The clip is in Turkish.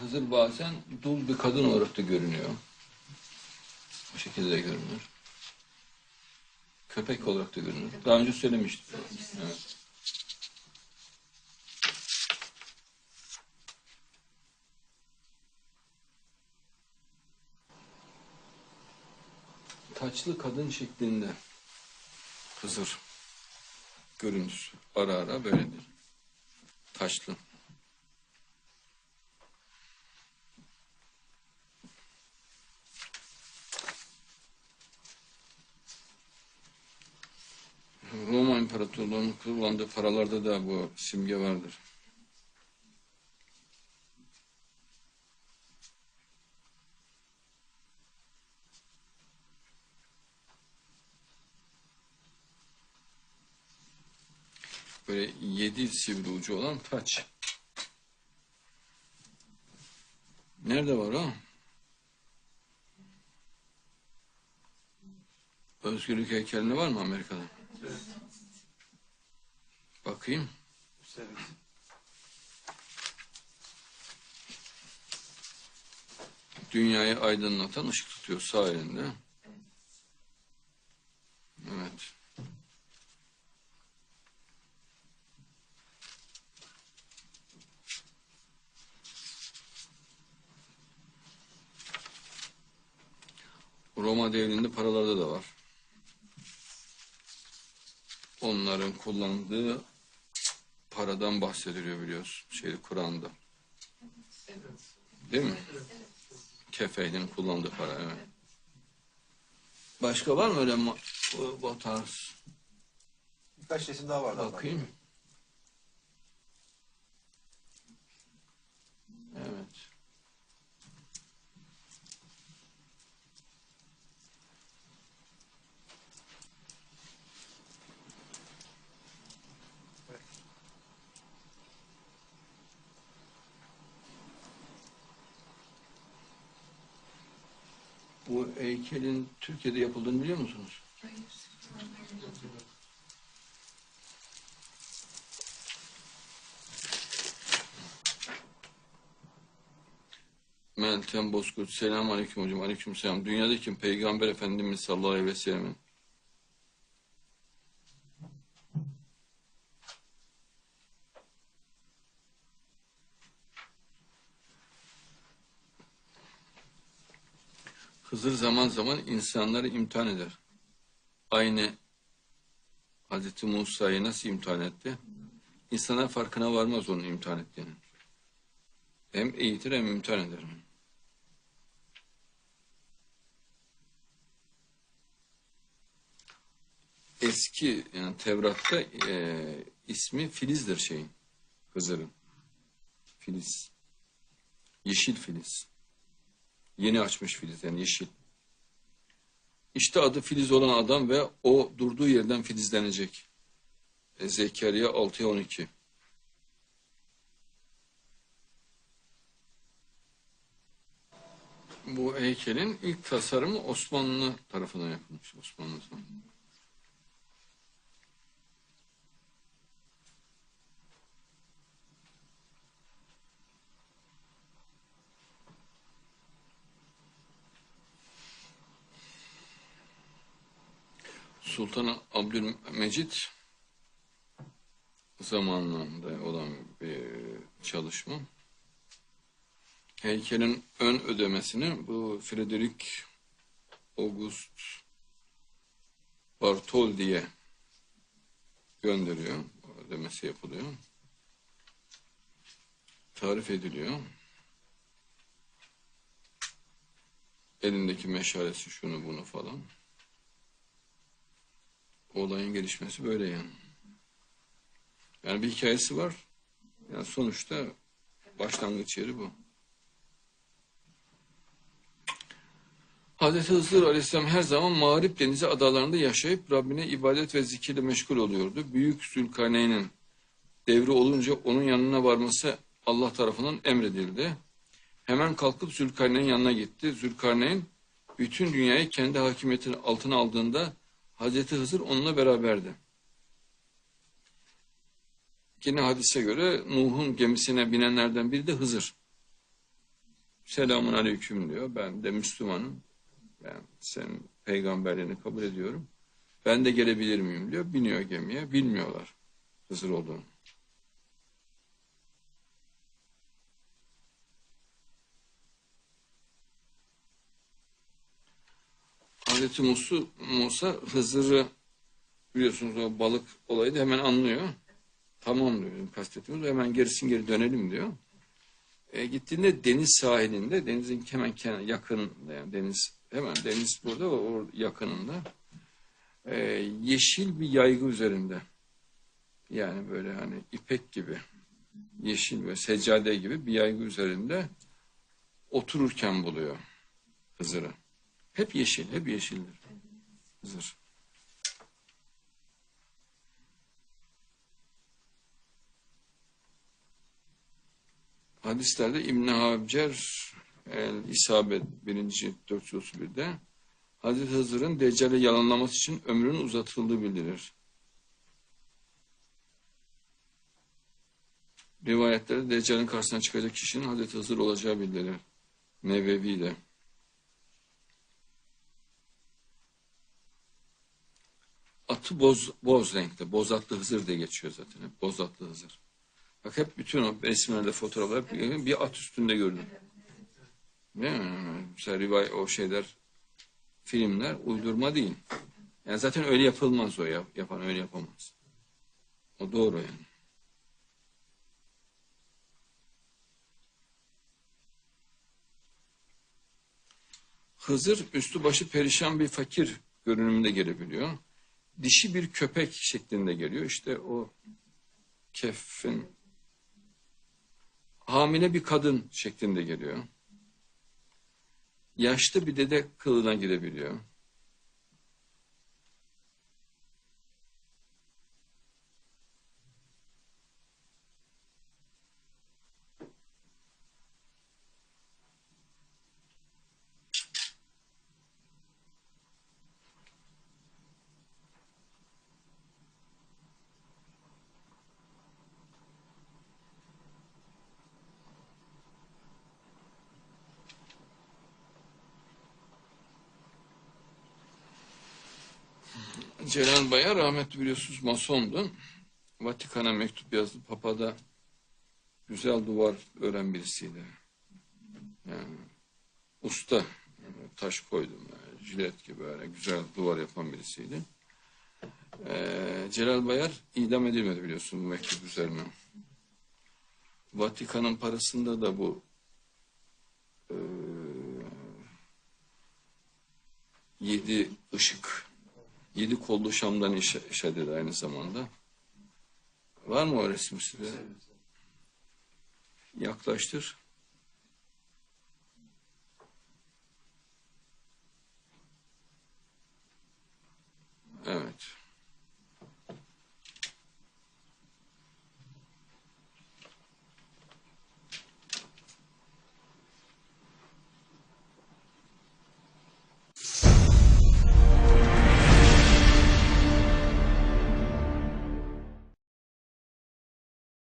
Hızır bazen dul bir kadın olarak da görünüyor. Bu şekilde de görünür. Köpek olarak da görünür. Daha önce söylemiştim. Evet. Taçlı kadın şeklinde Hızır görünür. Ara ara böyledir. Taşlı. Roma İmparatorluğu'nun kullandığı paralarda da bu simge vardır. Böyle yedi sivri ucu olan taç. Nerede var o? Özgürlük heykelinde var mı Amerika'da? Bakayım. Dünyayı aydınlatan ışık tutuyor sağ elinde. Evet. Roma devrinde paralarda da var. Onların kullandığı paradan bahsediliyor biliyorsun. Şey Kur'an'da. Değil mi? Kefeylin kullandığı para evet. Başka var mı öyle bu tarz? Birkaç resim daha vardı. Bakayım. Evet. Bu heykelin Türkiye'de yapıldığını biliyor musunuz? Meltem Bozkurt. Selam aleyküm hocam. Aleyküm selam. Dünyadaki Peygamber Efendimiz sallallahu aleyhi ve sellem'in Hızır zaman zaman insanları imtihan eder. Aynı Hazreti Musa'yı nasıl imtihan etti? İnsanlar farkına varmaz onun imtihan ettiğini. Hem eğitir hem imtihan eder. Eski yani Tevrat'ta e, ismi Filiz'dir şeyin. Hızır'ın. Filiz. Yeşil Filiz. Yeni açmış Filiz yani yeşil. İşte adı Filiz olan adam ve o durduğu yerden filizlenecek. E, Zekeriya 6'ya 12. Bu heykelin ilk tasarımı Osmanlı tarafından yapılmış. Osmanlı tarafından. Sultan Abdülmecit zamanlarında olan bir çalışma. Heykelin ön ödemesini bu Frederick August Bartholdi'ye gönderiyor. Ödemesi yapılıyor. Tarif ediliyor. Elindeki meşalesi şunu bunu falan. Olayın gelişmesi böyle yani. Yani bir hikayesi var. Yani sonuçta başlangıç yeri bu. Hazreti Hızır Aleyhisselam her zaman Mağrip Denizi adalarında yaşayıp Rabbine ibadet ve zikirle meşgul oluyordu. Büyük Zülkarneyn'in devri olunca onun yanına varması Allah tarafından emredildi. Hemen kalkıp Zülkarneyn yanına gitti. Zülkarneyn bütün dünyayı kendi hakimiyetinin altına aldığında Hazreti Hızır onunla beraberdi. Yine hadise göre Nuh'un gemisine binenlerden biri de Hızır. Selamun aleyküm diyor. Ben de Müslümanım. Ben senin peygamberliğini kabul ediyorum. Ben de gelebilir miyim diyor. Biniyor gemiye. Bilmiyorlar Hızır olduğunu. Hazreti Musa, Musa Hızır'ı biliyorsunuz o balık olayı da hemen anlıyor. Tamam diyor kastetimiz. Hemen gerisin geri dönelim diyor. E, gittiğinde deniz sahilinde, denizin hemen kenar, yakınında yani deniz hemen deniz burada o yakınında e, yeşil bir yaygı üzerinde yani böyle hani ipek gibi yeşil ve seccade gibi bir yaygı üzerinde otururken buluyor Hızır'ı. Hep yeşil, hep yeşildir Hızır. Hadislerde İbn Hacer el İsabet 1. 431'de Hazreti Hızır'ın Deccal'i yalanlaması için ömrünün uzatıldığı bildirilir. Rivayetlerde Deccal'in karşısına çıkacak kişinin Hazreti Hızır olacağı bildirilir. Nevevi'de. Atı boz, boz renkte. Bozatlı Hızır diye geçiyor zaten. Hep Bozatlı Hızır. Bak hep bütün o resimlerde fotoğraflar hep bir at üstünde gördüm. Değil mi? Mesela rivay, o şeyler filmler uydurma değil. Yani zaten öyle yapılmaz o yap, yapan öyle yapamaz. O doğru yani. Hızır üstü başı perişan bir fakir görünümünde gelebiliyor. Dişi bir köpek şeklinde geliyor. İşte o keffin hamile bir kadın şeklinde geliyor. Yaşlı bir dede kılığına girebiliyor. Celal Bayar rahmetli biliyorsunuz masondu. Vatikan'a mektup yazdı. Papa da güzel duvar ören birisiydi. Yani usta. Taş koydum. Yani, jilet gibi böyle güzel duvar yapan birisiydi. Ee, Celal Bayar idam edilmedi biliyorsun bu mektup üzerine. Vatikan'ın parasında da bu e, yedi ışık Yedi kollu Şam'dan işe dedi aynı zamanda. Var mı o resim size? Yaklaştır. Evet.